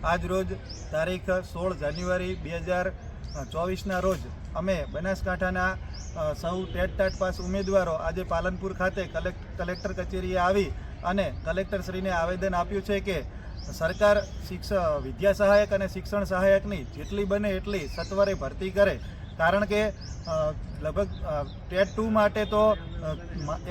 આજ રોજ તારીખ સોળ જાન્યુઆરી બે હજાર ચોવીસના રોજ અમે બનાસકાંઠાના સૌ ટેટ ટાટ પાસ ઉમેદવારો આજે પાલનપુર ખાતે કલેક્ટ, કલેક્ટર કચેરીએ આવી અને કલેક્ટરશ્રીને આવેદન આપ્યું છે કે સરકાર શિક્ષ વિદ્યા સહાયક અને શિક્ષણ સહાયકની જેટલી બને એટલી સત્વરે ભરતી કરે. કારણ કે લગભગ ટેટ ટુ માટે તો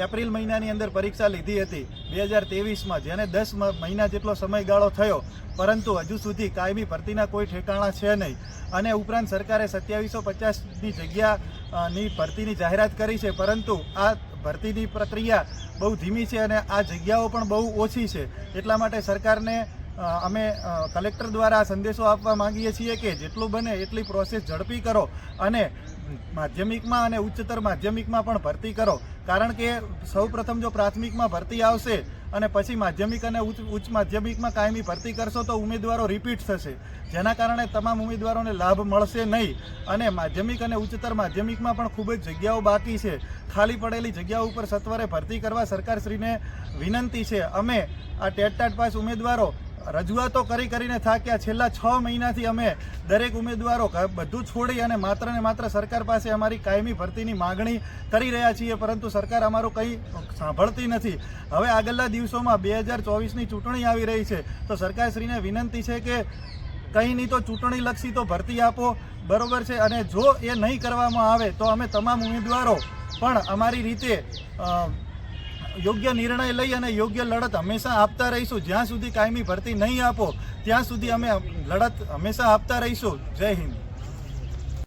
એપ્રિલ મહિનાની અંદર પરીક્ષા લીધી હતી, બે હજાર તેવીસમાં જેને દસ મહિના જેટલો સમયગાળો થયો, પરંતુ હજુ સુધી કાયમી ભરતીના કોઈ ઠેકાણા છે નહીં. અને ઉપરાંત સરકારે સત્યાવીસો પચાસની જગ્યાની ભરતીની જાહેરાત કરી છે, પરંતુ આ ભરતીની પ્રક્રિયા બહુ ધીમી છે અને આ જગ્યાઓ પણ બહુ ઓછી છે. એટલા માટે સરકારને અમે કલેક્ટર દ્વારા સંદેશો આપવા માંગીએ છીએ કે જેટલું બને એટલી પ્રોસેસ ઝડપી કરો અને માધ્યમિકમાં અને ઉચ્ચતર માધ્યમિકમાં પણ ભરતી કરો. કારણ કે સૌ પ્રથમ જો પ્રાથમિકમાં ભરતી આવશે અને પછી માધ્યમિક અને ઉચ્ચ ઉચ્ચ માધ્યમિકમાં કાયમી ભરતી કરશો તો ઉમેદવારો રિપીટ થશે. જેના કારણે તમામ ઉમેદવારોને લાભ મળશે નહીં. અને માધ્યમિક અને ઉચ્ચતર માધ્યમિકમાં પણ ખૂબ જ જગ્યાઓ બાકી છે. ખાલી પડેલી જગ્યાઓ ઉપર સત્વરે ભરતી કરવા સરકારશ્રીને વિનંતી છે. અમે આ ટેટ ટાટ પાસ ઉમેદવારો રજૂઆતો કરી કરીને થાક્યા. છેલ્લા છ મહિનાથી અમે દરેક ઉમેદવારો બધું છોડી અને માત્ર ને માત્ર સરકાર પાસે અમારી કાયમી ભરતીની માગણી કરી રહ્યા છીએ, પરંતુ સરકાર અમારું કંઈ સાંભળતી નથી. હવે આગળના દિવસોમાં બે હજાર ચોવીસની ચૂંટણી આવી રહી છે, તો સરકારશ્રીને વિનંતી છે કે કંઈ નહીં તો ચૂંટણી લક્ષી તો ભરતી આપો, બરોબર છે? અને જો એ નહીં કરવામાં આવે, તો અમે તમામ ઉમેદવારો પણ અમારી રીતે યોગ્ય નિર્ણય લઈ અને યોગ્ય લડત હંમેશા આપતા રહીશું. જ્યાં સુધી કાયમી ભરતી નહીં આપો, ત્યાં સુધી અમે લડત હંમેશા આપતા રહીશું. જય હિન્દ.